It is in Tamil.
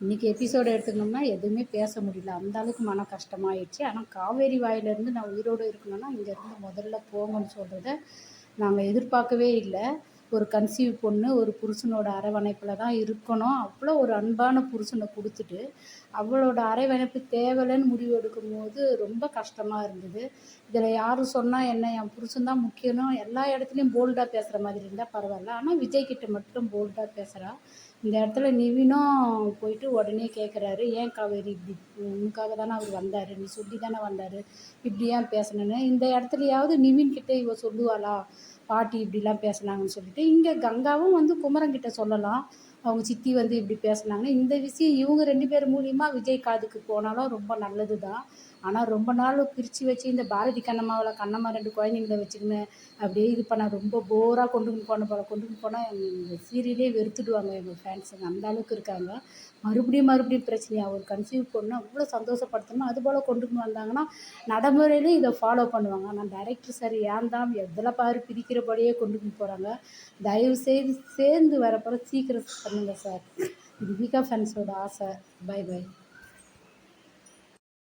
இன்றைக்கி எபிசோடு எடுத்துக்கணும்னா எதுவுமே பேச முடியல. அந்த அளவுக்கு மன கஷ்டமாயிடுச்சு. ஆனால் காவேரி வாயிலேருந்து நான் உயிரோடு இருக்கணும்னா இங்கேருந்து முதல்ல போங்கன்னு சொல்கிறத நாங்கள் எதிர்பார்க்கவே இல்லை. ஒரு கன்சீவ் பொண்ணு ஒரு புருஷனோட அரவணைப்பில் தான் இருக்கணும். அவ்வளோ ஒரு அன்பான புருஷனை கொடுத்துட்டு அவளோட அரவணைப்பு தேவையில்லைன்னு முடிவு எடுக்கும் போது ரொம்ப கஷ்டமாக இருந்தது. இதில் யாரும் சொன்னால் என்ன என் புருஷன் தான் எல்லா இடத்துலையும் போல்டாக பேசுகிற மாதிரி இருந்தால் பரவாயில்ல. ஆனால் விஜய் கிட்ட மட்டும் போல்டாக பேசுகிறா இந்த இடத்துல நிவினும் போயிட்டு உடனே கேட்குறாரு ஏன் காவேரி இப்படி உனக்காக தானே அவர் வந்தார்? நீ சொல்லி தானே வந்தார்? இப்படி ஏன் பேசணுன்னு இந்த இடத்துலையாவது நிவின் கிட்டே இவ சொல்லுவாளா பாட்டி இப்படிலாம் பேசுனாங்கன்னு சொல்லிட்டு இங்கே கங்காவும் வந்து குமரங்கிட்ட சொல்லலாம். அவங்க சித்தி வந்து இப்படி பேசினாங்க இந்த விஷயம் இவங்க ரெண்டு பேர் மூலிமா விஜய் காதுக்கு போனாலும் ரொம்ப நல்லது தான் ஆனால் ரொம்ப நாள் பிரித்து வச்சு இந்த பாரதி கண்ணம்மாவில் கண்ணம்மா ரெண்டு குழந்தைங்கள வச்சுக்கின்னு அப்படியே இது பண்ணால் ரொம்ப போராக கொண்டு போன போல கொண்டு போனால் இந்த சீரியலே வெறுத்துடுவாங்க எங்கள் ஃபேன்ஸுங்க அந்த அளவுக்கு இருக்காங்க. மறுபடியும் மறுபடியும் பிரச்சனையாக ஒரு கன்சீவ் பொண்ணு அவ்வளோ சந்தோஷப்படுத்தணும் அது போல் கொண்டு வந்தாங்கன்னா நடைமுறையிலே இதை ஃபாலோ பண்ணுவாங்க. ஆனால் டைரக்டர் சார் ஏன் தான் எதில் பாரு பிரிக்கிறபடியே கொண்டு போகிறாங்க தயவு செய்து சேர்ந்து வரப்போ சீக்கிரம் பண்ணுங்கள் சார் இது வீக்கா ஃபேன்ஸோட ஆசை பை பை